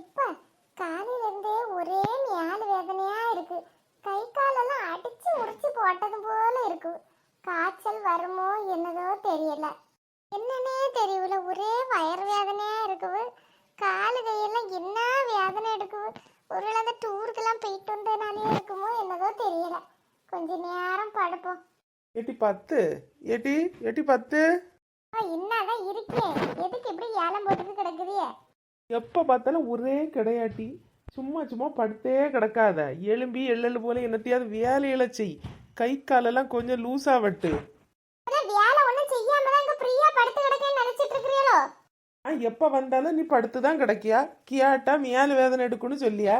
எப்பா காலையில இருந்தே ஒரே மேல் வேதனையா இருக்கு. கை காலெல்லாம் அடிச்சு முடிச்சு போட்டது போல இருக்கு. காய்ச்சல் வருமோ என்னதோ தெரியல. என்னன்னே தெரியல ஒரே வயிறு வேதனையா இருக்குது காலு கையெல்லாம் என்ன வேதனை எடுக்குது ஒருவேளை அந்த டூருக்கெல்லாம் போயிட்டு வந்ததுனாலே இருக்குமோ என்னதோ தெரியல. கொஞ்ச நேரம் படுப்போம். ஏட்டி பத்து. ஏட்டி ஏட்டி பத்து. என்னதான் இருக்கேன் எதுக்கு இப்படி ஏலம் போட்டுட்டு கிடக்குதியே எப்போ பார்த்தாலும் ஒரே கிடையாட்டி சும்மா சும்மா படுத்தே கிடக்காத. எலும்பி எள்ளல் போல என்னத்தையாவது வேலையில செய். கை காலெல்லாம் கொஞ்சம் லூசா வட்டு. எப்போ வந்தாலும் நீ படுத்து தான் கிடக்கியா? கியாட்டா மேல் வேதனை எடுக்கணும்னு சொல்லியா?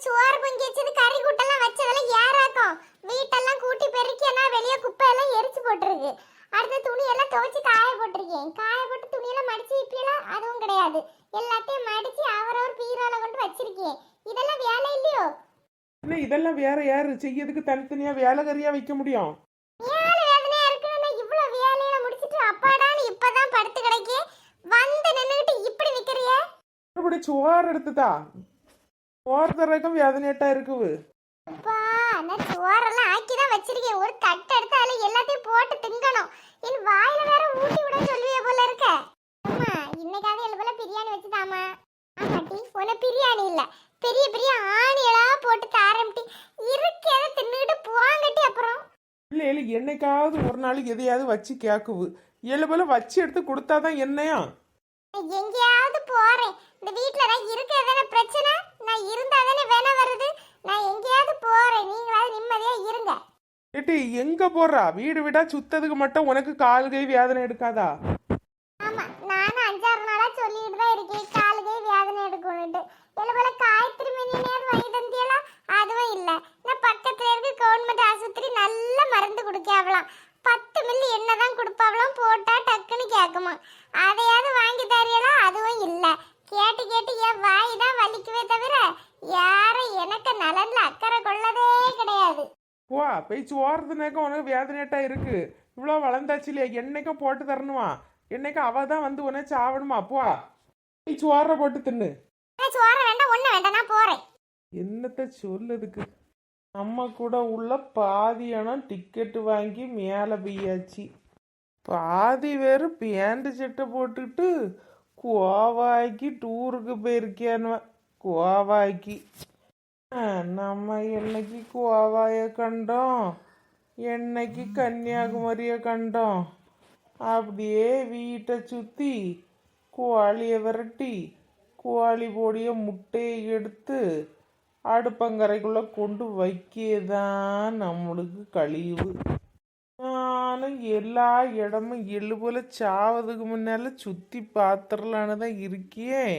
சோறு பொங்கி வச்சது கறி கூட்டெல்லாம் வச்சதெல்லாம் யாராக்கும் வீட்டெல்லாம் கூட்டி பெருக்கி வெளியே குப்பை எல்லாம் எரிச்சு போட்டிருக்கு. அடுத்த துணி எல்லாம் துவைச்சு காய போட்டிருக்கேன். காய போட்டு துணியெல்லாம் மடிச்சு இப்பெல்லாம் அதுவும் கிடையாது. எல்லாத்தையும் மடிச்சு அவரவர் பீரோல கொண்டு வச்சிருக்கேன். இதெல்லாம் வேலை இல்லையோ? என்ன இதெல்லாம் வேற யாரு? செய்யறதுக்கு தனித்தனியா வேலைகரியா வைக்க முடியும்? ஏழு வேதனையா இருக்குன்னு இவ்வளவு வேலையில முடிச்சிட்டு அப்பாடான்னு இப்பதான் படுத்து கிடக்கே. வந்து நின்னுகிட்டு இப்படி நிக்கிறியே? மறுபடி சோறு எடுத்துதா? சோறு தரக்கும் வேதனையாட்டா இருக்குது. அப்பா நான் சோறெல்லாம் ஆக்கி தான் வச்சிருக்கேன். ஒரு தட்டு எடுத்து அதில் எல்லாத்தையும் போட்டு திங்கணும். என் வாயில வேற ஊட்டி விட சொல்லுவிய போல இருக்க. அம்மா இன்னைக்காவது எழு போல பிரியாணி வச்சுதாமா ஆமாட்டி உன பிரியாணி இல்ல. பெரிய பெரிய ஆணியலா போட்டு தாரம்டி இருக்கேத தின்னுகிட்டு போங்கட்டி அப்புறம். இல்லை இல்லை என்னைக்காவது ஒரு நாளைக்கு எதையாவது வச்சு கேக்குவு. ஏழு போல வச்சு எடுத்து கொடுத்தாதான் என்னையா? நான் எங்கேயாவது போறேன். இந்த வீட்ல தான் இருக்க எதனா பிரச்சனை? நான் இருந்தா தானே வேணா வருது? நான் எங்கேயாவது போறேன். நீங்களாவது நிம்மதியா இருங்க. ஏட்டி எங்க போறா? வீடு வீடா சுத்ததுக்கு மட்டும் உனக்கு கால் கை வேதனை எடுக்காதா? ஆமா நானும் அஞ்சாறு நாளா சொல்லிட்டு தான் இருக்கேன். காலு கை வேதனை எடுக்கணும்ட்டு இல்ல போல காயத்ரி மினியாவது வாங்கி தந்தியலா அதுவும் இல்ல. நான் பக்கத்துல இருக்க கவர்மெண்ட் ஆஸ்பத்திரி நல்ல மருந்து குடிக்காவலாம். பத்து மில்லி என்னதான் கொடுப்பாவலாம் போட்டா டக்குன்னு கேட்குமா அதையாவது வாங்கி தரியலா? அதுவும் இல்ல. கேட்டு கேட்டு என் வாய் தான் வலிக்குவே தவிர யாரும் எனக்கு நலன்ல அக்கறை கொள்ளதே கிடையாது. வா போய் சோறதுனாக்க உனக்கு வேதனையாட்டா இருக்கு. இவ்வளோ வளர்ந்தாச்சு இல்லையா என்னைக்கும் போட்டு தரணுமா? என்னைக்கும் அவ தான் வந்து உன்னை சாவணுமா? போ போய் சோறை போட்டு தின்னு. சோற வேண்டாம் ஒண்ணு வேண்டாம் நான் போறேன். என்னத்த சொல்லுதுக்கு? நம்ம கூட உள்ள பாதி இனம் டிக்கெட்டு வாங்கி மேலே பெய்யாச்சு பாதி பேர் பேண்ட் சட்டை போட்டுக்கிட்டு கோவாய்க்கு டூருக்கு போயிருக்கேன்னு கோவாய்க்கு ஆ, நம்ம என்னைக்கு கோவாய கண்டோம்? என்னைக்கு கன்னியாகுமரியை கண்டோம்? அப்படியே வீட்டை சுற்றி கோழியை விரட்டி கோழி பொடிய முட்டையை எடுத்து அடுப்பங்கரைக்குள்ளே கொண்டு வைக்கதான் நம்மளுக்கு கழிவு. நானும் எல்லா இடமும் எழுபோல சாவதுக்கு முன்னால சுற்றி பார்த்துடலான்னு தான் இருக்கேன்.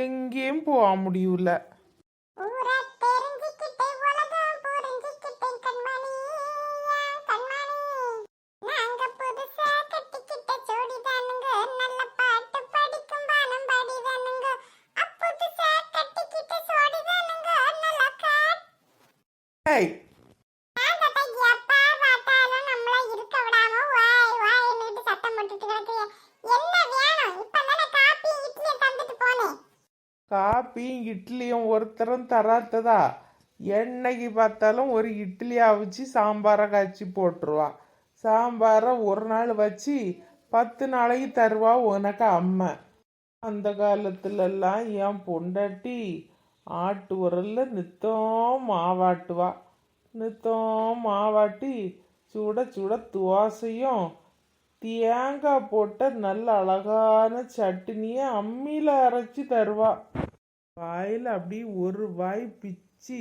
எங்கேயும் போக முடியல ஊரை தெரிஞ்சுக்கிட்டே உலகம் புரிஞ்சுக்கிட்டேன் கண்மணி ஏன் கண்மணி நாங்க புதுசா கட்டிக்கிட்ட ஜோடிதானுங்க நல்ல பாட்டு படிக்கும் பானம் பாடிதானுங்க அப்புதுசா கட்டிக்கிட்ட ஜோடிதானுங்க நல்ல காட் ஏய் நாங்கட்ட எப்பா பார்த்தாலும் நம்மள இருக்க விடாம வாய் வாய் சத்தம் போட்டுட்டு கிடக்குறிய என்ன வேணும் இப்பதானே காப்பி இட்லி தந்துட்டு போனேன் காப்பியும் இட்லியும் ஒருத்தரும் தராத்ததா? என்னைக்கு பார்த்தாலும் ஒரு இட்லி அவிச்சு சாம்பாரை காய்ச்சி போட்டுருவா. சாம்பாரை ஒரு நாள் வச்சு பத்து நாளைக்கு தருவா உனக்கு அம்மை. அந்த காலத்துலலாம் என் பொண்டாட்டி ஆட்டு உரல்ல நித்தம் மாவாட்டுவா. நித்தம் மாவாட்டி சுட சுட தோசையும் தேங்காய் போட்ட நல்ல அழகான சட்னியை அம்மியில் அரைச்சி தருவா. வாயில் அப்படி ஒரு வாய் பிச்சு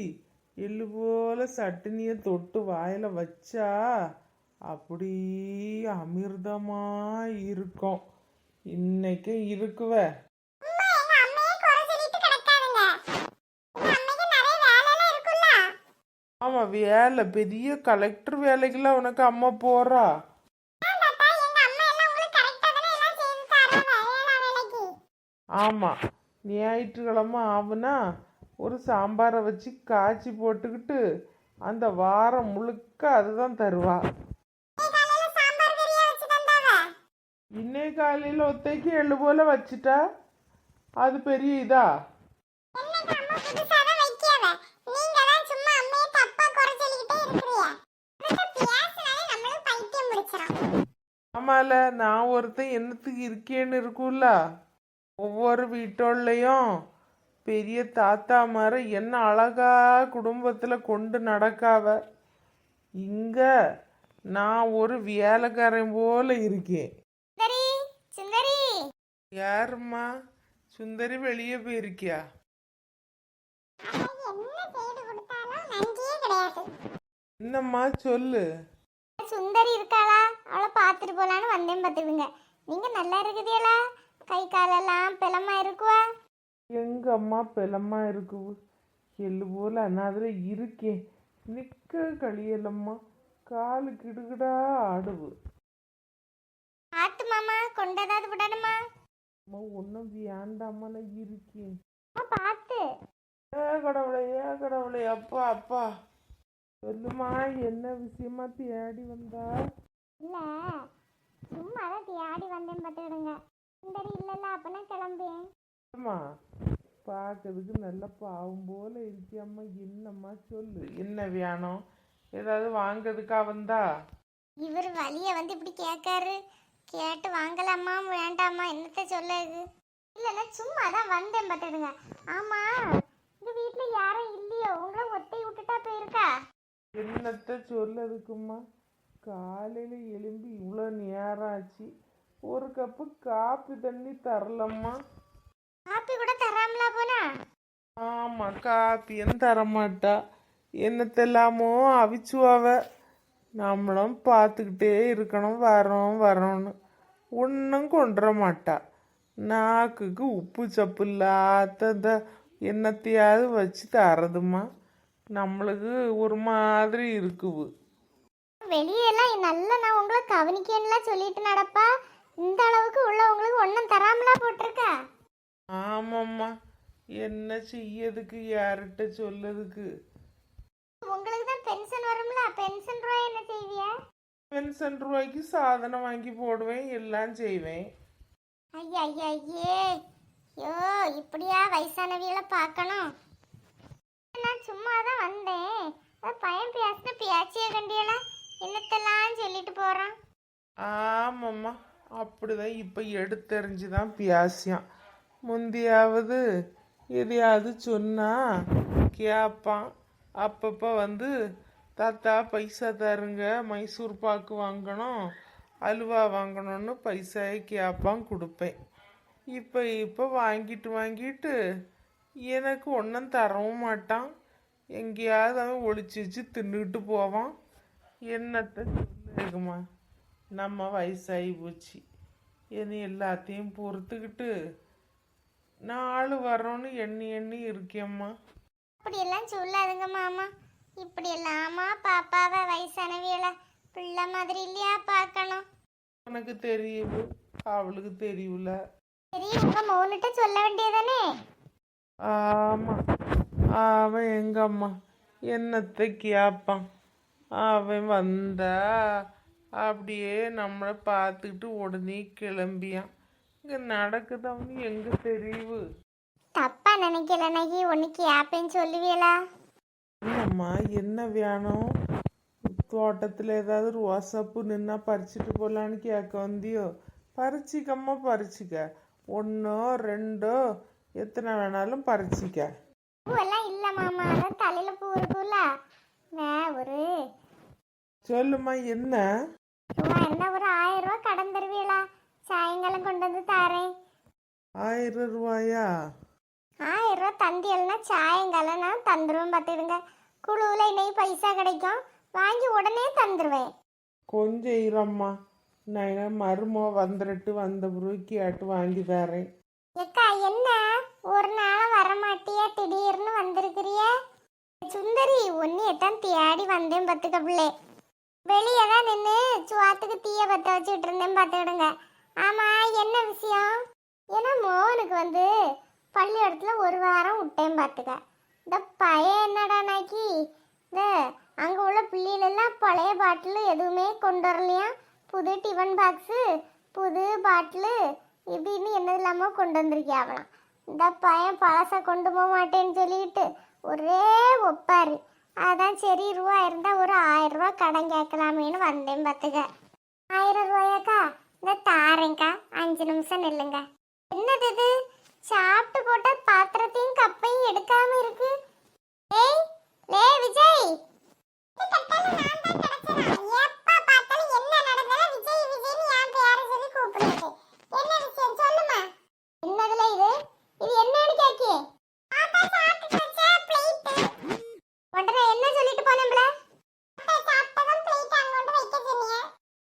எள்ளு போல சட்னியை தொட்டு வாயில் வச்சா அப்படி அமிர்தமா இருக்கும். இன்னைக்கும் இருக்குவ. ஆமாம் வேலை. பெரிய கலெக்டர் வேலைக்கெல்லாம் உனக்கு அம்மா வேலைக்கு? ஆமாம் ஞாயிற்றுக்கிழமை ஆகுனா ஒரு சாம்பாரை வச்சு காய்ச்சி போட்டுக்கிட்டு அந்த வாரம் முழுக்க அதுதான் தருவா. இன்னே காலையில் ஒத்தைக்கு எள்ளு போல வச்சுட்டா அது பெரிய இதா? ஆமால நான் ஒருத்தன் என்னத்துக்கு இருக்கேன்னு இருக்கும்ல? ஒவ்வொரு வீட்டோள்லையும் பெரிய தாத்தா மாதிரி என்ன அழகா குடும்பத்துல கொண்டு நடக்காவ? இங்க நான் ஒரு வேலைக்காரன் போல இருக்கேன். சுந்தரி சுந்தரி. யாரும்மா? சுந்தரி வெளியே போயிருக்கியா? என்னம்மா சொல்லு? சுந்தரி இருக்காளா? அவளை பார்த்துட்டு போலான்னு வந்தேன் பார்த்துடுங்க நீங்க நல்லா இருக்குதீங்களா கை காலெல்லாம் பிளமா இருக்குவா? எங்க அம்மா பெலமா இருக்கு எள்ளு போல அண்ணாதுல இருக்கேன் நிக்க கழியலம்மா. காலு கிடுகிடா ஆடுவு. ஆத்து மாமா கொண்டதாவது விடணுமா? அம்மா ஒன்றும் வேண்டாம்மா நான் இருக்கேன். பார்த்து. ஏ கடவுளே ஏ கடவுளே அப்பா அப்பா. சொல்லுமா என்ன விஷயமா தேடி வந்தா இல்ல சும்மா தான் தேடி வந்தேன் பார்த்துடுங்க சுந்தரி இல்லைல்ல அப்பனா கிளம்பேன் அம்மா பார்க்கறதுக்கு நல்ல பாவம் போல இருக்கியம்மா என்னம்மா சொல்லு? என்ன வேணும்? ஏதாவது வாங்கிறதுக்கா வந்தா? இவர் வழிய வந்து இப்படி கேட்காரு கேட்டு வாங்கலாமா? வேண்டாமா? என்னத்த சொல்லுது இல்லைன்னா சும்மா தான் வந்தேன் பார்த்துடுங்க. ஆமா இந்த வீட்ல யாரும் இல்லையோ? உங்களை ஒத்தை விட்டுட்டா போயிருக்கா? என்னத்த சொல்லதுக்கும்மா? காலையில் எழும்பி இவ்வளோ நேரம் ஆச்சு. ஒரு கப்பு காப்பி தண்ணி தரலம்மா. காப்பி கூட தராமலா போனா? ஆமாம் காப்பியும் தரமாட்டா. என்னத்தெல்லாமோ அவிச்சுவாவ. நம்மளும் பார்த்துக்கிட்டே இருக்கணும் வரோம் வரோன்னு ஒன்றும் கொண்டுற மாட்டா. நாக்குக்கு உப்பு சப்பு இல்லாத என்னத்தையாவது வச்சு தரதுமா நம்மளுக்கு ஒரு மாதிரி இருக்குது. வெளியெல்லாம் நல்லா நான் உங்களை கவனிக்கணும்லாம் சொல்லிட்டு நடப்பா. இந்த அளவுக்கு உள்ள உங்களுக்கு ஒன்றும் தராமலா போட்டிருக்கா? ஆமாம்மா. என்ன செய்யதுக்கு யார்கிட்ட சொல்லதுக்கு உங்களுக்கு தான் பென்ஷன் வரும்ல? பென்ஷன் ரூபாய் என்ன செய்வியா? பென்ஷன் ரூபாய்க்கு சாதனம் வாங்கி போடுவேன் எல்லாம் செய்வேன். ஐயா ஐயா ஐயே ஐயோ இப்படியா வயசானவியலை பார்க்கணும்? நான் சும்மா தான் வந்தேன் பையன் பேசின பேச்சிய கண்டியல? என்னத்தெல்லாம் சொல்லிட்டு போறான்? ஆமாம்மா. அப்படிதான் இப்போ எடுத்தறிஞ்சு தான் பியாசியான் முந்தியாவது எதையாவது சொன்னால் கேட்பான் அப்பப்போ வந்து தாத்தா பைசா தருங்க. மைசூர் பாக்கு வாங்கணும். அல்வா வாங்கணும்னு பைசாயை கேட்பான் கொடுப்பேன். இப்போ இப்போ வாங்கிட்டு வாங்கிட்டு எனக்கு ஒன்றும் தரவும் மாட்டான். எங்கேயாவது அவன் ஒழிச்சு வச்சு தின்னுக்கிட்டு போவான். என்னத்தை சொல்லுமா நம்ம வயசாகி போச்சு இனி எல்லாத்தையும் பொறுத்துக்கிட்டு நாலு வரோன்னு எண்ணி எண்ணி இருக்கேம்மா. அப்படியெல்லாம் சொல்லாதுங்க மாமா. இப்படியெல்லாமா பாப்பாவை வயசானவியலை பிள்ளை மாதிரி இல்லையா பார்க்கணும். உனக்கு தெரியுது அவளுக்கு தெரியல. சரி உங்க மௌனிட்ட சொல்ல வேண்டியதானே ஆமா அவன் எங்க அம்மா என்னத்தை கேட்பான் அவன் வந்தா அப்படியே நம்மளை பார்த்துக்கிட்டு உடனே கிளம்பியான். இங்கே நடக்குதவனு எங்க தெரியுது தப்பா நினைக்கல நகி ஒன்னு கேப்பேன்னு சொல்லுவீங்களா இல்லைம்மா என்ன வேணும்? தோட்டத்தில் ஏதாவது ரோசாப்பூ நின்னா பறிச்சுட்டு போகலான்னு கேட்க வந்தியோ? பறிச்சிக்கம்மா பறிச்சிக்க. ஒன்றோ ரெண்டோ எத்தனை வேணாலும் பறிச்சிக்க. பூவெல்லாம் இல்ல மாமா அதான் தலையில பூ இருக்குல்ல. ஒரு. சொல்லுமா என்ன? சும்மா என்ன ஒரு ஆயிரம் ரூபாய் கடன் தருவீங்களா சாயங்காலம் கொண்டு வந்து தாரேன். ஆயிரம் ரூபாயா? ஆயிரம் ரூபாய் தந்தியல்னா சாயங்காலம் நான் தந்துருவேன் பார்த்துடுங்க குழுவில் இன்னைக்கு பைசா கிடைக்கும். வாங்கி உடனே தந்துடுவேன் கொஞ்சம் இரம்மா. நான் மருமோ வந்துட்டு வந்த பிறகு கேட்டு வாங்கி தரேன். எக்கா என்ன? ஒரு நாளும் வரமாட்டியா? திடீர்னு வந்திருக்கிறிய? சுந்தரி ஒன்னியத்தான் தேடி வந்தேன் பத்துக்க பிள்ளை. வெளியே தான் நின்று சுவாத்துக்கு தீய பற்ற வச்சுட்டு இருந்தேன் பார்த்துக்கிடுங்க. ஆமாம் என்ன விஷயம்? ஏன்னா மோகனுக்கு வந்து பள்ளிக்கூடத்தில் ஒரு வாரம் விட்டேன் பார்த்துக்க. இந்த பையன் என்னடா நாக்கி இந்த அங்கே உள்ள பிள்ளைகளெல்லாம் பழைய பாட்டில் எதுவுமே கொண்டு வரலையா? புது டிஃபன் பாக்ஸு புது பாட்டிலு இப்படின்னு என்ன இல்லாமல் கொண்டு வந்திருக்கியாவலாம் இந்த பையன் பழச கொண்டு போக மாட்டேன்னு சொல்லிட்டு ஒரே ஒப்பாரு. அதான் சரி ரூபா இருந்தால் ஒரு ஆயிரம் ரூபா கடன் கேட்கலாமேன்னு வந்தேன் பார்த்துக்க. ஆயிரம் ரூபாயாக்கா? இந்த தாரேங்க்கா அஞ்சு நிமிஷம் நில்லுங்க. என்னது இது? சாப்பிட்டு போட்ட பாத்திரத்தையும் கப்பையும் எடுக்காம இருக்கு. ஏய் லே விஜய் எப்ப பார்த்தாலும் என்ன நடந்தாலும் விஜய் விஜய்னு என் பேரை சொல்லி கூப்பிடுறது என்ன விஷயம் சொல்லுமா என்னதுல இது இது என்னன்னு கேக்கி உடனே என்ன சொல்லிட்டு போனேன்ல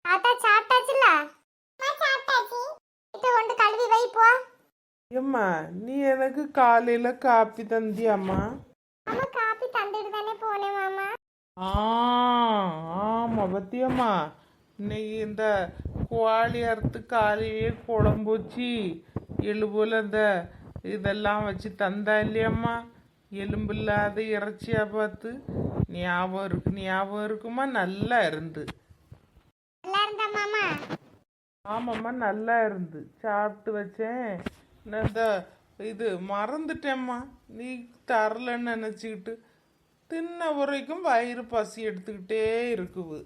தாத்தா சாப்பிட்டாச்சுல்ல சாப்பிட்டாச்சு இதை கொண்டு கழுவி வை போ ஏம்மா நீ எனக்கு காலையில காப்பி தந்தியாம்மா. அம்மா காப்பி தந்துட்டு தானே போனேன் மாமா. ஆ ஆமா பத்தியம்மா. இன்னைக்கு இந்த கோழி அறுத்து காலையிலே குழம்பு வச்சு எலும்புல இந்த இதெல்லாம் வச்சு தந்தா இல்லையம்மா. எலும்பு இல்லாத இறைச்சியா பார்த்து. ஞாபகம் இருக்கு ஞாபகம் இருக்குமா? நல்லா இருந்து. நல்லா இருந்தா மாமா. ஆமாம்மா நல்லா இருந்து. சாப்பிட்டு வச்சேன். நான் இந்த இது மறந்துட்டேம்மா. நீ தரலன்னு நினச்சிக்கிட்டு தின்ன வரைக்கும் வயிறு பசி எடுத்துக்கிட்டே இருக்குது.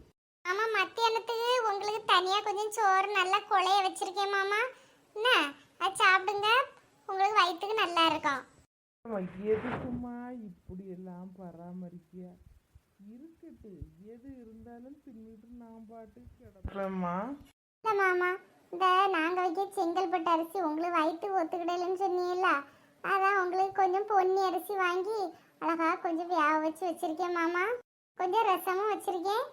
மாமா மத்தியானத்துக்கு உங்களுக்கு தனியா கொஞ்சம் சோறு நல்லா குழைய வச்சிருக்கேன் மாமா. என்ன? அது சாப்பிடுங்க. உங்களுக்கு வயிற்றுக்கு நல்லா இருக்கும். அம்மா, எதுக்குமா இப்படி எல்லாம் பராமரிக்கியா? இருக்கட்டு எது இருந்தாலும் தின்னுட்டு நான் பாட்டு கிடப்பேம்மா. இல்லை மாமா. இந்த நாங்கள் வைக்க செங்கல்பட்டு அரிசி உங்களுக்கு வயிற்றுக்கு ஒத்துக்கிடலன்னு சொன்னீங்கல்ல? அதான் உங்களுக்கு கொஞ்சம் பொன்னி அரிசி வாங்கி அழகா கொஞ்சம் வேக வச்சு வச்சிருக்கேன் மாமா. கொஞ்சம் ரசமும் வச்சிருக்கேன்.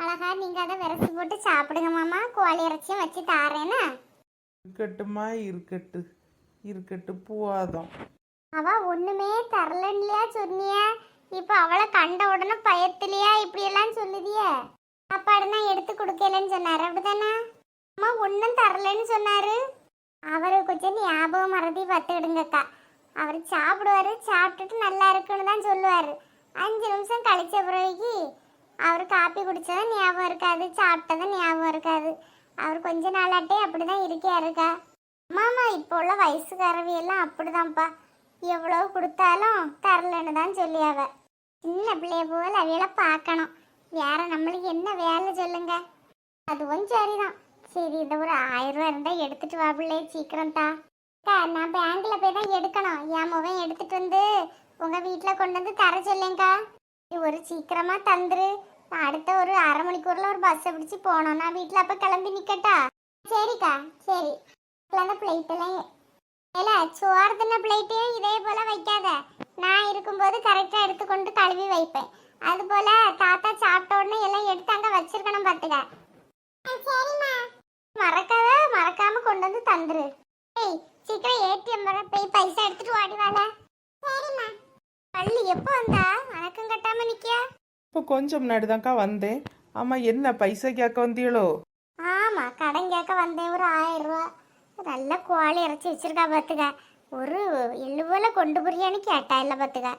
அழகா நீங்கள் அதை விரசி போட்டு சாப்பிடுங்க மாமா. கோழி இறைச்சியும் வச்சு தாரேன்னா இருக்கட்டுமா இருக்கட்டு. இருக்கட்டு போதும் அவ ஒண்ணுமே தரலன்லையா சொன்னியா? இப்ப அவளை கண்ட உடனே பயத்திலையா இப்படி எல்லாம் சொல்லுதிய? சாப்பாடுனா எடுத்து கொடுக்கலன்னு சொன்னாரு. அப்படிதானே அம்மா ஒன்றும் தரலன்னு சொன்னாரு. அவரு கொஞ்சம் ஞாபகம் மறதி பார்த்துக்கிடுங்கக்கா. அவர் சாப்பிடுவாரு சாப்பிட்டுட்டு நல்லா இருக்குன்னு தான் சொல்லுவார். அஞ்சு நிமிஷம் கழிச்ச பிறகு அவர் காப்பி குடித்ததும் ஞாபகம் இருக்காது சாப்பிட்டதும் ஞாபகம் இருக்காது. அவர் கொஞ்ச நாளாட்டே அப்படிதான் இருக்காருக்கா. மாமா இப்போ உள்ள வயசுக்காரவி எல்லாம் அப்படிதான்ப்பா. எவ்வளோ கொடுத்தாலும் தரலன்னு தான் சொல்லி அவ. சின்ன பிள்ளைய போல் அவையெல்லாம் பார்க்கணும். வேற நம்மளுக்கு என்ன வேலை சொல்லுங்க? அதுவும் சரிதான். சரி இந்த ஒரு ஆயிரம் ரூபா இருந்தா எடுத்துட்டு வா பிள்ளை சீக்கிரம் தா. அக்கா, நான் பேங்க்ல போய் தான் எடுக்கணும். என் முகம் எடுத்துட்டு வந்து உங்க வீட்டுல கொண்டு வந்து தர சொல்லேங்க்கா நீ ஒரு சீக்கிரமா தந்துரு. நான் அடுத்த ஒரு அரை மணிக்கூர்ல ஒரு பஸ்ஸை பிடிச்சி போகணும். நான் வீட்டுல அப்ப கிளம்பி நிக்கட்டா? சரிக்கா சரி. அந்த பிளேட் இல்ல சோறு தின்ன பிளேட்டையும் இதே போல வைக்காத. நான் இருக்கும்போது கரெக்டா எடுத்துக்கொண்டு கழுவி வைப்பேன். அது போல தாத்தா சாப்பிட்ட உடனே எல்லாம் எடுத்து அங்க வச்சிருக்கணும் பாத்துக்க. சரிம்மா. மறக்காத மறக்காம கொண்டு வந்து தந்துரு. ஏய் சீக்கிரம் ஏடிஎம் வர போய் பைசா எடுத்துட்டு ஓடி வாழ சரிம்மா. பள்ளி எப்போ வந்தா? வணக்கம் கட்டாம நிக்கியா? இப்போ கொஞ்சம் முன்னாடி தான்க்கா வந்தேன். ஆமாம் என்ன பைசா கேட்க வந்தீங்களோ? ஆமா கடன் கேட்க வந்தேன். ஒரு ஆயிரம் ரூபா நல்ல கோழி இறைச்சி வச்சிருக்கா பாத்துக்க. ஒரு எள்ளு போல கொண்டு புரியான்னு கேட்டா இல்ல பாத்துக்க.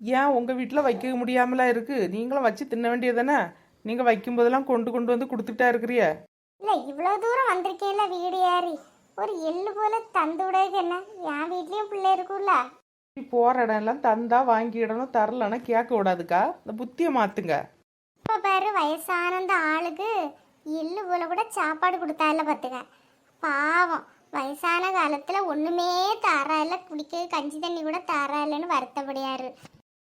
ஏன் உங்கள் வீட்டில் வைக்க முடியாமலா இருக்கு? நீங்களும் வச்சு தின்ன வேண்டியதானே நீங்கள் வைக்கும்போதெல்லாம் கொண்டு கொண்டு வந்து கொடுத்துட்டா இருக்கிறிய. இல்ல இவ்வளவு தூரம் வந்திருக்கேன்ல வீடு ஏறி. ஒரு எள்ளு போல தந்து விடக்கு என்ன? என் வீட்லயும் பிள்ளை இருக்கும்ல. நீ போகிற இடம்லாம் தந்தா வாங்கிடணும் தரலன்னா கேட்க விடாதுக்கா இந்த புத்தியை மாற்றுங்க இப்ப பாரு வயசான அந்த ஆளுக்கு எள்ளு போல கூட சாப்பாடு கொடுத்தால பாத்துக்க. பாவம். வயசான காலத்துல ஒண்ணுமே தாரா இல்ல குடிக்க கஞ்சி தண்ணி கூட தாரா இல்லைன்னு வருத்தப்படியாரு.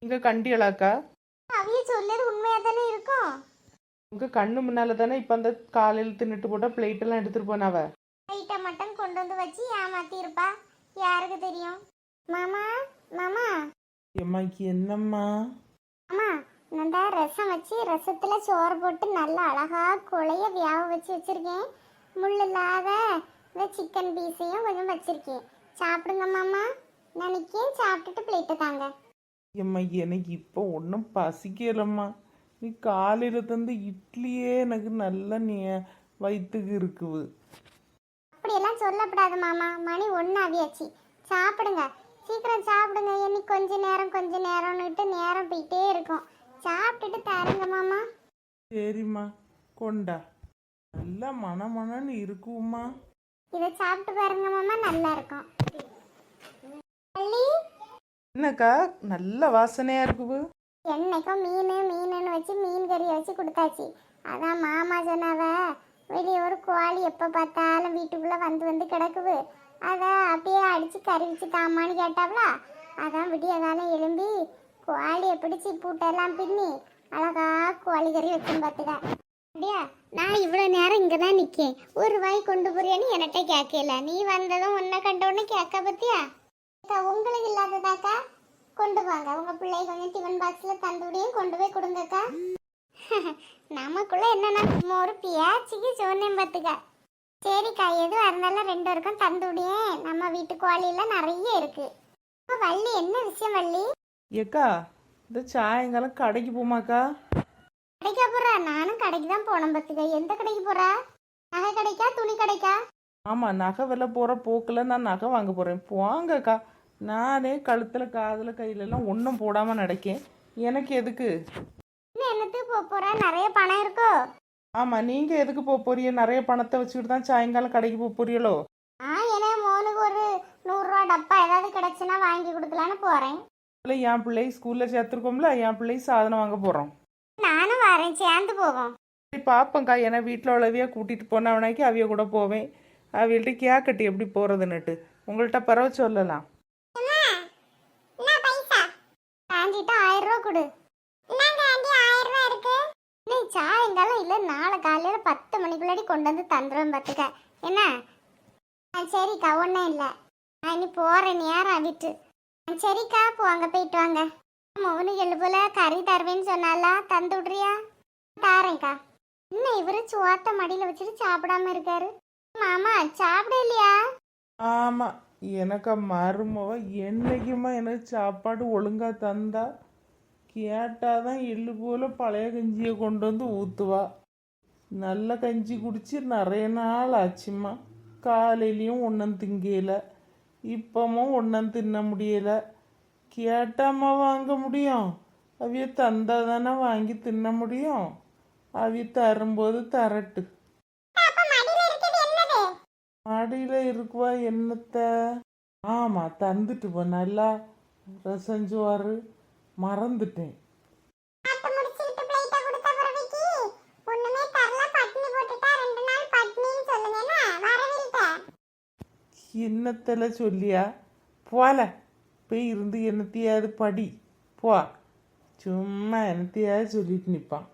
நீங்கள் கண்டியலாக்கா. அவிய சொல்லது உண்மையா தானே இருக்கும்? உங்கள் கண்ணு முன்னால் தானே இப்போ அந்த காலையில் தின்னுட்டு போட்ட பிளேட்டெல்லாம் எடுத்துகிட்டு போனாவ லைட்டை மட்டும் கொண்டு வந்து வச்சு ஏமாத்தி இருப்பா யாருக்கு தெரியும்? மாமா மாமா. எம்மா என்னம்மா? அம்மா நான் தான் ரசம் வச்சு ரசத்துல சோறு போட்டு நல்லா அழகா குழைய வேக வச்சு வச்சிருக்கேன். முள் இல்லாத இந்த சிக்கன் பீஸையும் கொஞ்சம் வச்சிருக்கேன். சாப்பிடுங்க மாமா. நினைக்கேன் சாப்பிட்டுட்டு பிளேட்டு தாங்க. எம்மா எனக்கு இப்போ ஒன்றும் பசிக்கலம்மா. நீ காலையில் தந்து இட்லியே எனக்கு நல்ல நீ வயிற்றுக்கு இருக்குது. அப்படியெல்லாம் சொல்லக்கூடாது மாமா. மணி ஒன்று அவியாச்சு சாப்பிடுங்க. சீக்கிரம் சாப்பிடுங்க. இனி கொஞ்ச நேரம் கொஞ்ச நேரம்னுட்டு நேரம் போயிட்டே இருக்கும். சாப்பிட்டுட்டு தருங்க மாமா. சரிம்மா. கொண்டா. நல்லா மணமணன்னு இருக்கும்மா. இதை சாப்பிட்டு பாருங்க மாமா. நல்லா இருக்கும். என்னக்கா? நல்ல வாசனையா இருக்குது. என்னைக்கும் மீன் மீனுன்னு வச்சு கறி வச்சு கொடுத்தாச்சு. அதான் மாமா சொன்னாவ வெளியே ஒரு கோழி எப்போ பார்த்தாலும் வீட்டுக்குள்ளே வந்து வந்து கிடக்குது. அதை அப்படியே அடித்து கறி வச்சு தாமான்னு கேட்டாவளா அதான் விடிய காலம் எழும்பி கோழியை பிடிச்சி பூட்டெல்லாம் பின்னி அழகா கோழி கறி வச்சு பார்த்துக்க அப்படியா? நான் இவ்வளோ நேரம் இங்கே தான் நிற்கேன் ஒரு வாய் கொண்டு போறியான்னு என்கிட்ட கேட்கல. நீ வந்ததும் உன்னை கண்ட உடனே கேட்க பத்தியா? அக்கா, உங்களுக்கு இல்லாததாக்கா? கொண்டு வாங்க. உங்கள் பிள்ளைய கொஞ்சம் டிஃபன் பாக்ஸில் தந்தூரியும் கொண்டு போய் கொடுங்கக்கா. நமக்குள்ள என்னன்னா சும்மா ஒரு பேச்சுக்கு சொன்னேன் பார்த்துக்க சரிக்கா எதுவும் இருந்தாலும் ரெண்டு பேருக்கும் தந்தூடியே நம்ம வீட்டு கோழியில நிறைய இருக்கு. வள்ளி என்ன விஷயம் வள்ளி? ஏக்கா இந்த சாயங்காலம் கடைக்கு போமாக்கா? கடைக்கா போறா? நானும் கடைக்கு தான் போனோம் பார்த்துக்க எந்த கடைக்கு போறா? நகை கடைக்கா துணி கடைக்கா? ஆமாம் நகை விலை போகிற போக்கில் நான் நகை வாங்க போகிறேன் போங்கக்கா. நானே கழுத்தில் காதில் கையிலெல்லாம் ஒன்றும் போடாமல் நடக்கேன். எனக்கு எதுக்கு? இன்னும் என்னத்துக்கு போக போறா? நிறைய பணம் இருக்கோ? ஆமாம் நீங்கள் எதுக்கு போக போறீங்க? நிறைய பணத்தை வச்சுக்கிட்டு தான் சாயங்காலம் கடைக்கு போக போறீங்களோ? ஆ ஏன்னா மோனுக்கு ஒரு நூறுரூவா டப்பா ஏதாவது கிடைச்சுன்னா வாங்கி கொடுக்கலான்னு போறேன். இல்லை என் பிள்ளை ஸ்கூலில் சேர்த்துருக்கோம்ல என் பிள்ளை சாதனம் வாங்க போகிறோம் நானும் வரேன் சேர்ந்து போவோம். சரி பார்ப்பேங்க்கா ஏன்னா வீட்டில் உள்ளவையாக கூட்டிகிட்டு போனவனாக்கி அவிய கூட போவேன். அவியல்கிட்ட கேட்கட்டு எப்படி போகிறதுன்னுட்டு உங்கள்கிட்ட பரவ சொல்லலாம். ஆண்டிட்ட ஆயிரம் ரூபா கொடு என்னங்க ஆண்டி ஆயிரம் ரூபா இருக்கு நீ சாயங்காலம் இல்லை நாளை காலையில் பத்து மணிக்குள்ளாடி கொண்டு வந்து தந்துடும் பார்த்துக்க என்ன? ஆ சரிக்கா ஒன்றும் இல்லை. நான் இனி போகிறேன் நேரம் விட்டு ஆ, சரிக்கா போங்க போயிட்டு வாங்க. மோனுக்கு எழு போல கறி தருவேன்னு சொன்னாலா தந்து விட்றியா? தாரேங்க்கா இன்னும் இவரு சுவாத்த மடியில் வச்சுட்டு சாப்பிடாம இருக்காரு? மாமா சாப்பிட இல்லையா? ஆமாம் எனக்கு மருமவ என்னைக்குமா எனக்கு சாப்பாடு ஒழுங்காக தந்தா? கேட்டால் தான் எள்ளு போல் பழைய கஞ்சியை கொண்டு வந்து ஊற்றுவா நல்ல கஞ்சி குடிச்சு நிறைய நாள் ஆச்சுமா காலையிலையும் ஒன்றும் திங்கலை. இப்போமும் ஒன்றும் தின்ன முடியலை. கேட்டாமா வாங்க முடியும்? அவிய தந்தா தானே வாங்கி தின்ன முடியும்? அவிய தரும்போது தரட்டு. மாடியில் இருக்குவா என்னத்த? ஆமாம் தந்துட்டு போ நல்லா ரசஞ்சோறு மறந்துட்டேன். என்னத்தில் சொல்லியா? போல. போய் இருந்து என்னத்தையாவது படி. போ. சும்மா என்னத்தையாவது சொல்லிட்டு நிற்பான்